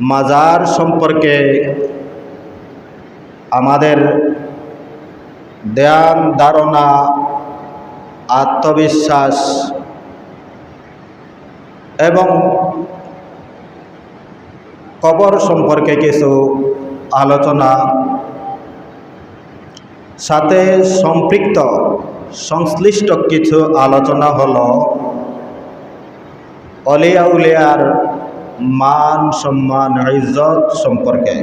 মাজার সম্পর্কে আমাদের ধ্যান, ধারণা, আত্মবিশ্বাস এবং কবর সম্পর্কে কিছু আলোচনা, সাথে সম্পৃক্ত, সংশ্লিষ্ট কিছু আলোচনা হল অলিয়া উলিয়ার মান, সম্মান, ইজ্জত সম্পর্কে।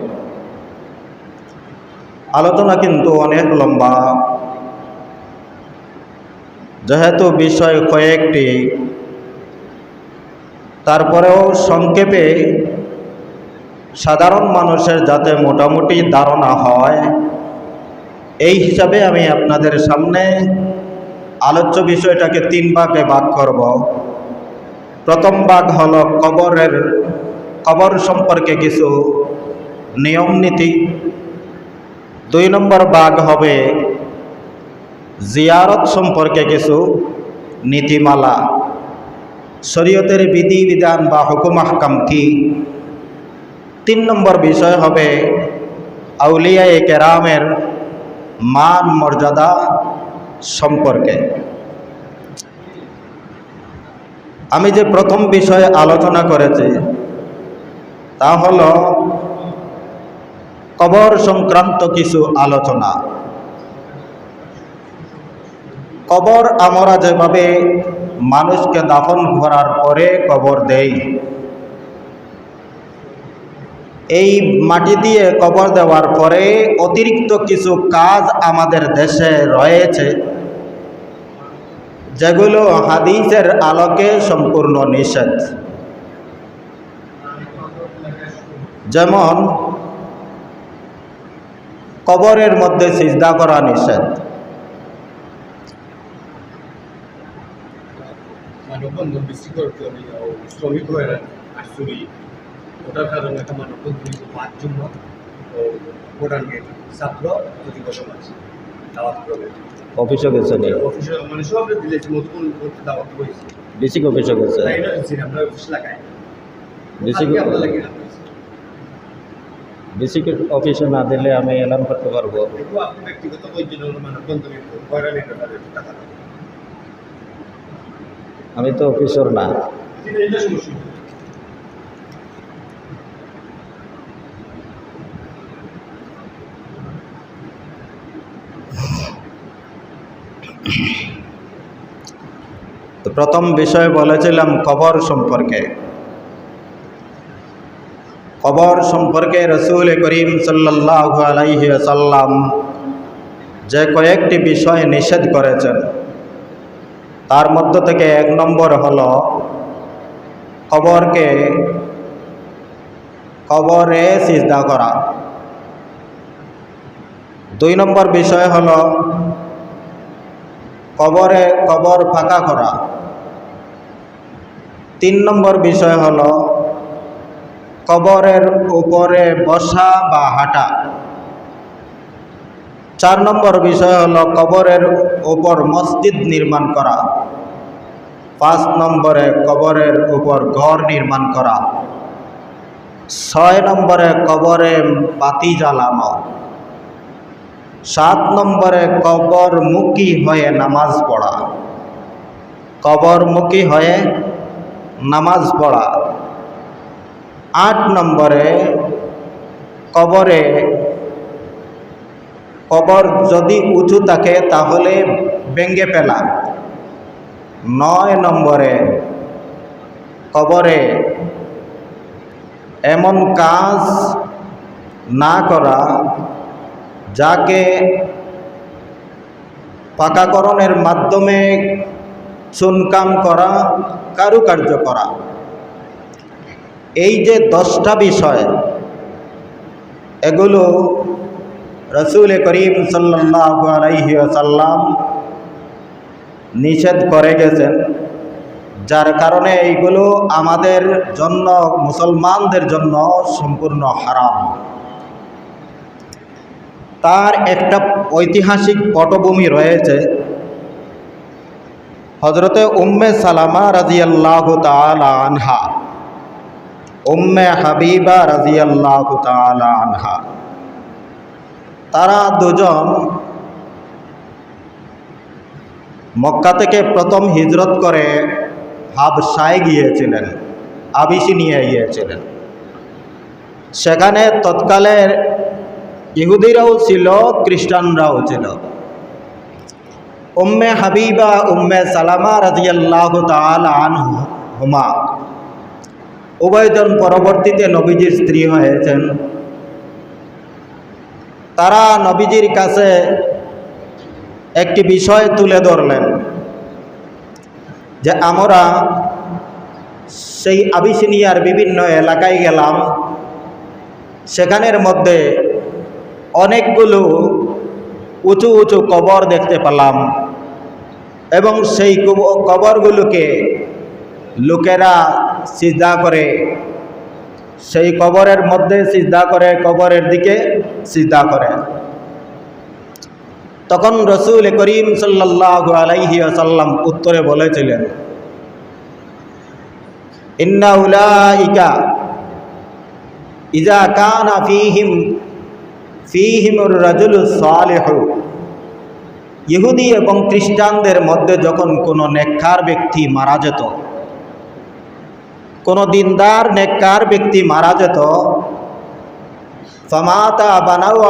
আলোচনা কিন্তু অনেক লম্বা। যেহেতু বিষয় কয়েকটি, তারপরেও সংক্ষেপে সাধারণ মানুষের যাতে মোটামুটি ধারণা হয়, এই হিসাবে আমি আপনাদের সামনে আলোচ্য বিষয়টাকে তিন ভাগে ভাগ করব। প্রথম ভাগ হলো কবরের কবর সম্পর্কে কিছু নিয়ম নীতি। দুই নম্বর বাঘ হবে জিয়ারত সম্পর্কে কিছু নীতিমালা। শরীয়তের বিধিবিধান বা হুকুম, আহকাম কি? তিন নম্বর বিষয় হবে আউলিয়া এ কেরামের মান মর্যাদা সম্পর্কে। আমি যে প্রথম বিষয়ে আলোচনা করেছি তা হল কবর সংক্রান্ত কিছু আলোচনা। কবর আমরা যেভাবে মানুষকে দাফন করার পরে কবর দেই, এই মাটি দিয়ে কবর দেওয়ার পরে অতিরিক্ত কিছু কাজ আমাদের দেশে রয়েছে, যেগুলো হাদিসের আলোকে সম্পূর্ণ নিষেধ। যেমন কবরের মধ্যে সিজদা করা নিষেধ। বেশি গেছে অফিসে মানে বেশি গেছে। আমরা অফিস লাগাই বেশি অফিসে না। দিলে আমি এলান করতে পারব। টাকা আমি তো অফিসর না। তো প্রথম বিষয় বলেছিলাম কবর সম্পর্কে। কবর সম্পর্কে রসুল করিম সাল্লাহ আলাইহি সাল্লাম যে কয়েকটি বিষয় নিষেধ করেছেন, তার মধ্য থেকে এক নম্বর হল কবরকে কবরে সিজদা করা। দুই নম্বর বিষয় হল কবরে কবর ফাঁকা করা। তিন নম্বর বিষয় হল কবরের উপরে বসা বা হাঁটা। চার নম্বর বিষয় হল কবরের উপর মসজিদ নির্মাণ করা। পাঁচ নম্বরে কবরের উপর ঘর নির্মাণ করা। ছয় নম্বরে কবরে বাতি জ্বালানো। সাত নম্বরে কবরমুখী হয়ে নামাজ পড়া। কবরমুখী হয়ে নামাজ পড়া। আট নম্বরে কবরে কবর যদি উঁচু থাকে তাহলে ব্যঙ্গে ফেলা। নয় নম্বরে কবরে এমন কাজ না করা যাকে পাকাকরণের মাধ্যমে চুনকাম করা, কারুকার্য করা। এই যে দশটা বিষয়, এগুলো রসুল করিম সাল্লাহ আলাইহি নিষেধ করে গেছেন, যার কারণে এইগুলো আমাদের জন্য, মুসলমানদের জন্য সম্পূর্ণ হারাম। তার একটা ঐতিহাসিক পটভূমি রয়েছে হজরতে উম্মে সালামা রাজিয়াল্লাহ আনহা। উম্মে হাবিবা রাজিয়াল্লাহু আনহা। তারা দুজন মক্কা থেকে প্রথম হিজরত করে হাবসায় গিয়েছিলেন আবিসিনিয়ে গিয়েছিলেন। সেখানে তৎকালের ইহুদিরাও ছিল, খ্রিস্টানরাও ছিল। উম্মে হাবিবা, উম্মে সালামা রাজিয়াল্লাহ আনহু হুমা উভয়জন পরবর্তীতে নবীজির স্ত্রী হয়েছেন। তারা নবীজির কাছে একটি বিষয় তুলে ধরলেন, যে আমরা সেই আবিসিনিয়ার বিভিন্ন এলাকায় গেলাম। সেখানের মধ্যে অনেকগুলো উঁচু উঁচু কবর দেখতে পেলাম এবং সেই কবরগুলোকে লোকেরা সিজদা করে। সেই কবরের মধ্যে সিজদা করে, কবরের দিকে সিজদা করে। তখন রসুল করিম সাল্লাহ আলাইহি আসাল্লাম উত্তরে বলেছিলেন, ইন্না উলাইকা ইজা কানা ফিহিম ফিহিমুর রাজুল সালেহু। ইহুদি এবং খ্রিস্টানদের মধ্যে যখন কোনো নেককার ব্যক্তি মারা যেত কোনো দিনদার, নেককার ব্যক্তি মারা যেত। ফমাতা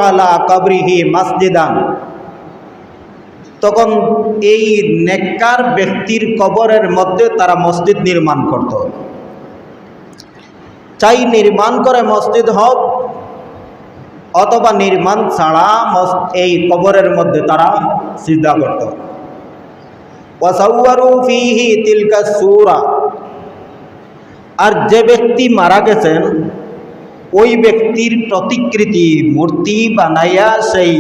আলা কবরিহি মসজিদান। তখন এই নেককার ব্যক্তির কবরের মধ্যে তারা মসজিদ নির্মাণ করত। চাই নির্মাণ করে মসজিদ হোক, অথবা নির্মাণ ছাড়া এই কবরের মধ্যে তারা সিদ্ধা করত। ওয়াসাউয়ারু ফিহি তিলকা সুরা। আর যে ব্যক্তি মারা গেছেন, ওই ব্যক্তির প্রতিকৃতি মূর্তি বানাইয়া সেই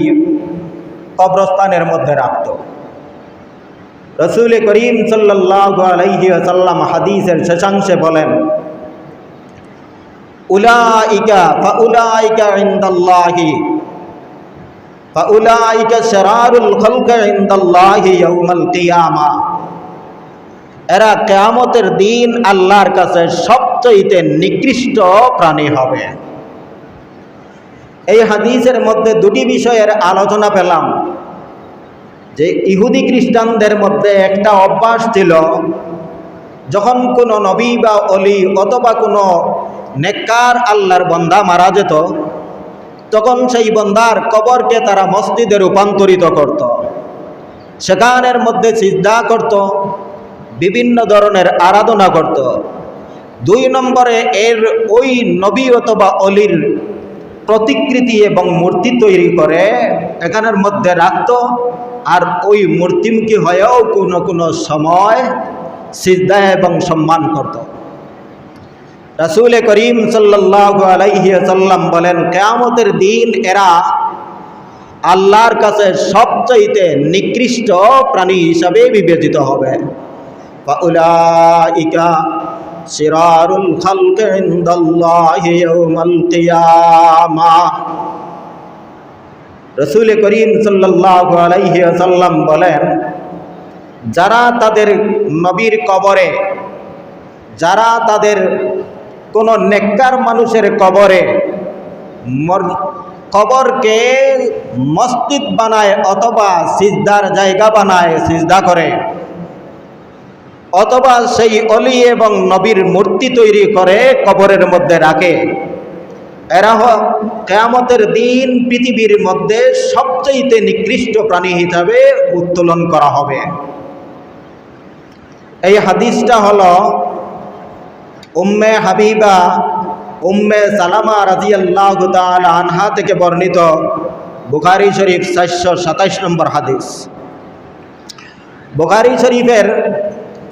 কবরস্থানের মধ্যে রাখত। রসুল করিম সাল্লাহ আলাইহি আসাল্লাম হাদিসের শেষাংশে বলেন, উলাইকা ফাউলাইকা ইনদাল্লাহি, ফাউলাইকা শারারুল খালকা ইনদাল্লাহি ইয়াউমাল কিয়ামা। এরা কেয়ামতের দিন আল্লাহর কাছে সবচেয়ে নিকৃষ্ট প্রাণী হবে। এই হাদিসের মধ্যে দুটি বিষয়ের আলোচনা পেলাম। যে ইহুদি খ্রিস্টানদের মধ্যে একটা অভ্যাস ছিল, যখন কোনো নবী বা অলি অথবা কোনো নেককার আল্লাহর বন্দা মারা যেত, তখন সেই বন্দার কবরকে তারা মসজিদে রূপান্তরিত করত। সেখানের মধ্যে সিজদা করত বিভিন্ন ধরনের আরাধনা করত। দুই নম্বরে এর ওই নবী অথবা অলির প্রতিকৃতি এবং মূর্তি তৈরি করে, এখানের মধ্যে রাখত। আর ওই মূর্তিমুখী হয়েও কোনো কোনো সময় সিজদা এবং সম্মান করত। রাসুল করিম সাল্লাহ আলাইহি সাল্লাম বলেন, কেয়ামতের দিন এরা আল্লাহর কাছে সবচাইতে নিকৃষ্ট প্রাণী হিসাবে বিবেচিত হবে। রসুল করিম বলেন, যারা তাদের নবীর কবরে, যারা তাদের কোনো নেককার মানুষের কবরে কবরকে মসজিদ বানায় অথবা সিজদার জায়গা বানায়, সিজদা করে অথবা সেই অলি এবং নবীর মূর্তি তৈরি করে কবরের মধ্যে রাখে। এরা কেয়ামতের দিন পৃথিবীর মধ্যে সবচেয়ে নিকৃষ্ট প্রাণী হিসাবে উত্তোলন করা হবে। এই হাদিসটা হল উম্মে হাবিবা, উম্মে সালামা রাজিয়াল্লাহ আনহা থেকে বর্ণিত বুখারি শরীফ চারশো সাতাইশ নম্বর হাদিস। বুখারি শরীফের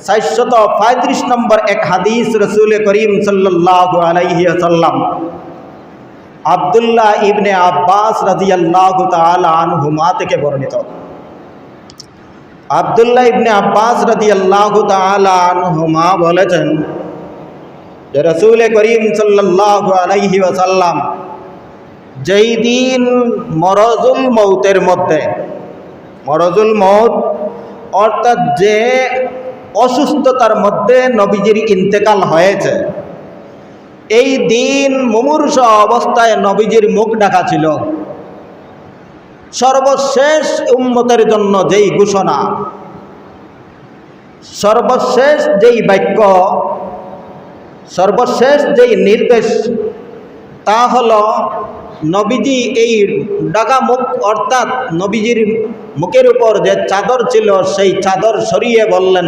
চারশত পঁয়ত্রিশ নম্বর এক হাদিস রসুল করিম সাল্লাহ আলাইহি সাল্লাম আবদুল্লাহ ইবনে আব্বাস রাজিয়াল্লাহ আনহুমা থেকে বর্ণিত। আবদুল্লাহ ইবনে আব্বাস রাদিয়াল্লাহু তাআলা আনহুমা বলেছেন যে রসুল করিম সাল্লাল্লাহু আলাইহি ওয়াসাল্লাম যেই দিন মরজুল মৌতের মধ্যে, মরজুল মৌত অর্থাৎ যে অসুস্থতার মধ্যে নবীজির ইন্তেকাল হয়েছে। এই দিন মুমূর্ষ অবস্থায় নবীজির মুখ ডাকা ছিল। সর্বশেষ উম্মতের জন্য যেই ঘোষণা, সর্বশেষ যেই বাক্য, সর্বশেষ যেই নির্দেশ, তা হল নবীজি এই ডাকা মুখ অর্থাৎ নবীজির মুখের উপর যে চাদর ছিল, সেই চাদর সরিয়ে বললেন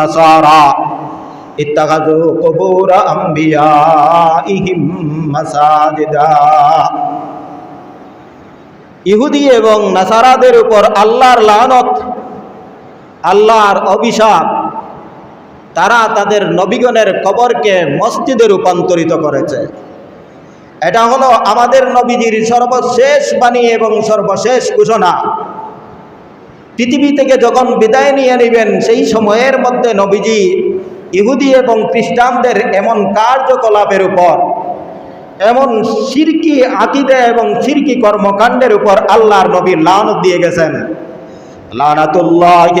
নাসারা ইহুদি এবং নাসারাদের উপর আল্লাহর লানত, আল্লাহর অভিশাপ, তারা তাদের নবীগণের কবরকে মসজিদে রূপান্তরিত করেছে। এটা হলো আমাদের নবীজির সর্বশেষ বাণী এবং সর্বশেষ ঘোষণা। পৃথিবী থেকে যখন বিদায় নিয়ে নেবেন, সেই সময়ের মধ্যে নবীজি ইহুদি এবং খ্রিস্টানদের এমন কার্যকলাপের উপর, এমন সিরকি আকিদে এবং সিরকি কর্মকাণ্ডের উপর আল্লাহর নবী লানত দিয়ে গেছেন। লানাতুল্লাহি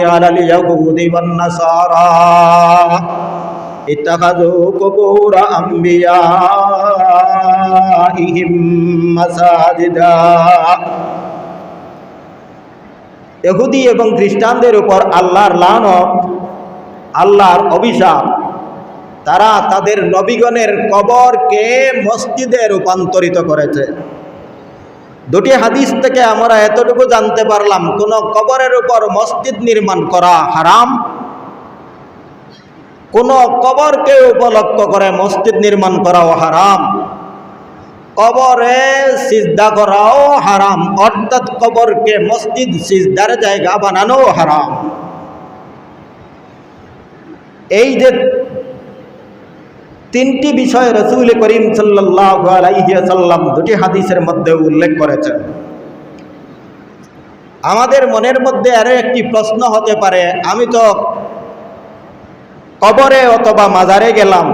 ইহুদি এবং খ্রিস্টানদের উপর আল্লাহর লানত, আল্লাহর অভিশাপ, তারা তাদের নবীগণের কবরকে মসজিদে রূপান্তরিত করেছে। দুটি হাদিস থেকে আমরা এতটুকু জানতে পারলাম, কোন কবরের উপর মসজিদ নির্মাণ করা হারাম, কোন কবরকে উপলক্ষ করে মসজিদ নির্মাণ করাও হারাম। কবরে সিজদা করাও হারাম। অর্থাৎ কবরকে মসজিদ, সিজদার জায়গা বানানো হারাম। এই যে তিনটি বিষয় রসুল করিম সাল্লাম দুটি হাদিসের মধ্যে উল্লেখ করেছেন। আমাদের মনের মধ্যে আরও একটি প্রশ্ন হতে পারে, আমি তো কবরে অথবা মাজারে গেলাম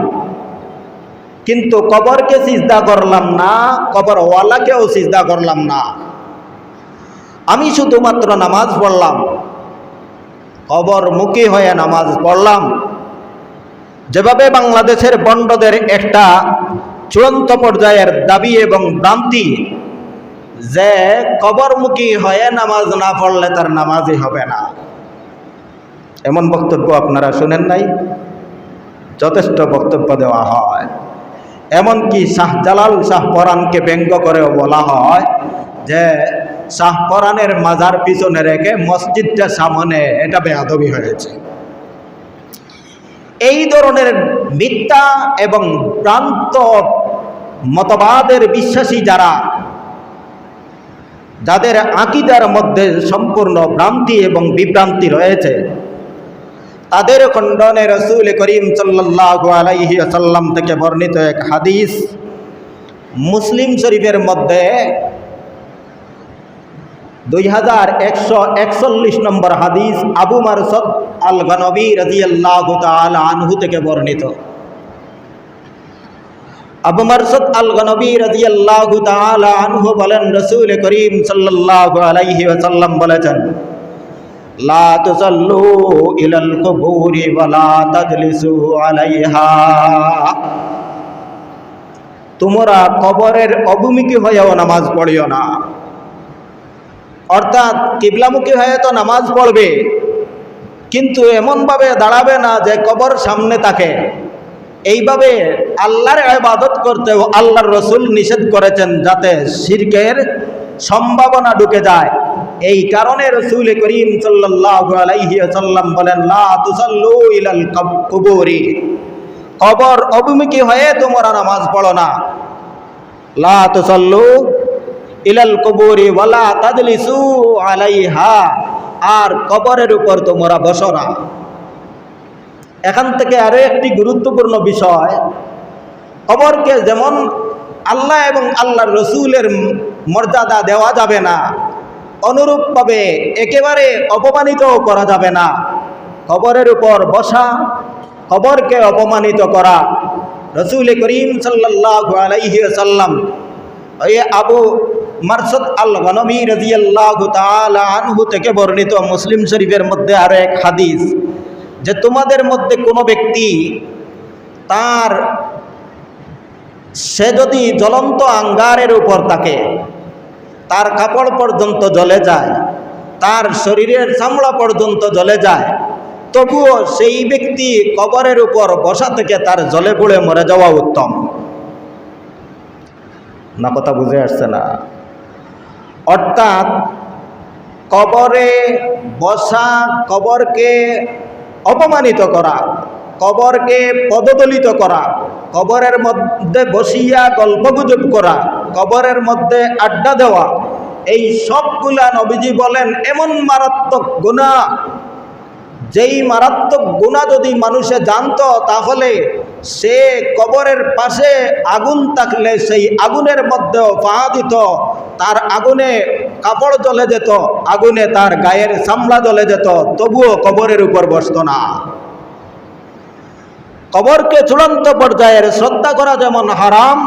কিন্তু কবরকে সিজদা করলাম না, কবরওয়ালাকেও সিজদা করলাম না। আমি শুধুমাত্র নামাজ পড়লাম কবর মুখী হয়ে নামাজ পড়লাম। যেভাবে বাংলাদেশের বন্ডদের একটা চূড়ান্ত পর্যায়ের দাবি এবং ভ্রান্তি, যে কবরমুখী হয়ে নামাজ না পড়লে তার নামাজই হবে না। এমন বক্তব্য আপনারা শুনেন নাই? যথেষ্ট বক্তব্য দেওয়া হয়। এমনকি শাহজালাল শাহ পরানকে ব্যঙ্গ করেও বলা হয় যে শাহ পরানের মাজার পিছনে রেখে মসজিদটা সামনে এটা বেয়াদবি হয়েছে। এই ধরনের মিথ্যা এবং ভ্রান্ত মতবাদের বিশ্বাসী যারা, যাদের আকিদার মধ্যে সম্পূর্ণ ভ্রান্তি এবং বিভ্রান্তি রয়েছে তাদের খণ্ডনে রসুল করিম সাল্লাহ আলাইহি আসাল্লাম থেকে বর্ণিত এক হাদিস মুসলিম শরীফের মধ্যে দুই হাজার একশো একচল্লিশ নম্বর হাদিস আবু মারসদ আল গনবী রাজিয়াল্লাহ আনহু থেকে বর্ণিত। আবু মারসদ আল গনবী রাজিয়াল্লাহ আনহু বলেন, রসুল করিম সাল্লাহ আলাইহি ওয়াসাল্লাম বলেছেন তোমরা কবরের অভূমিকি হয়েও নামাজ পড়িও না। অর্থাৎ কিবলামুখী হয়ে তো নামাজ পড়বে, কিন্তু এমনভাবে দাঁড়াবে না যে কবর সামনে থাকে। এইভাবে আল্লাহর আবাদত করতেও আল্লাহর রসুল নিষেধ করেছেন যাতে শিরকের সম্ভাবনা ঢুকে যায়। এই কারণে রসুল করিম ওয়াসাল্লাম বলেন, লা তুসাল্লু ইলাল কুবুরি। কবর অভিমুখী হয়ে তোমরা নামাজ পড়ো না। লা তুসাল্লু ইলাল কবরি ওয়ালা তাজলিসু আলাইহা। আর কবরের উপর তোমরা বসো না। এখান থেকে আরও একটি গুরুত্বপূর্ণ বিষয়, কবরকে যেমন আল্লাহ এবং আল্লাহর রসুলের মর্যাদা দেওয়া যাবে না অনুরূপভাবে একেবারে অপমানিত করা যাবে না। খবরের উপর বসা, খবরকে অপমানিত করা। রসুল করিম সাল্লাহ সাল্লাম ওই আবু মারসদ আল গনবী রাজিয়াল্লাহ আনহু থেকে বর্ণিত মুসলিম শরীফের মধ্যে আরও এক হাদিস, যে তোমাদের মধ্যে কোনো ব্যক্তি তার, সে যদি জ্বলন্ত আঙ্গারের উপর থাকে তার কাপড় পর্যন্ত জ্বলে যায়, তার শরীরের চামড়া পর্যন্ত জ্বলে যায়। তবুও সেই ব্যক্তি কবরের উপর বসা থেকে তার জলে পুড়ে মরে যাওয়া উত্তম। না, কথা বুঝে আসছে না। অর্থাৎ কবরে বসা কবরকে অপমানিত করা, কবরকে পদদলিত করা, কবরের মধ্যে বসিয়া গল্পগুজব করা, কবরের মধ্যে আড্ডা দেওয়া এই সবগুলা নবীজি বলেন, এমন মারাত্মক গুণা। যেই মারাত্মক গুণা যদি মানুষে জানতো, তাহলে সে কবরের পাশে আগুন থাকলে সেই আগুনের মধ্যেও পা দিত, তার আগুনে কাপড় জ্বলে যেত, আগুনে তার গায়ের চামড়া জ্বলে যেত, তবুও কবরের উপর বসত না। কবরকে চূড়ান্ত পর্যায়ের শ্রদ্ধা করা যেমন হারাম,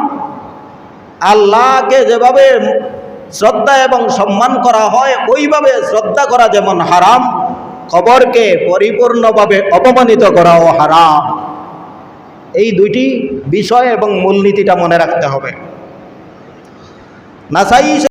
আল্লাহকে যেভাবে শ্রদ্ধা এবং সম্মান করা হয়, ওইভাবে শ্রদ্ধা করা যেমন হারাম খবরকে পরিপূর্ণভাবে অপমানিত করাও হারাম। এই দুইটি বিষয় এবং মূলনীতিটা মনে রাখতে হবে। নাসাই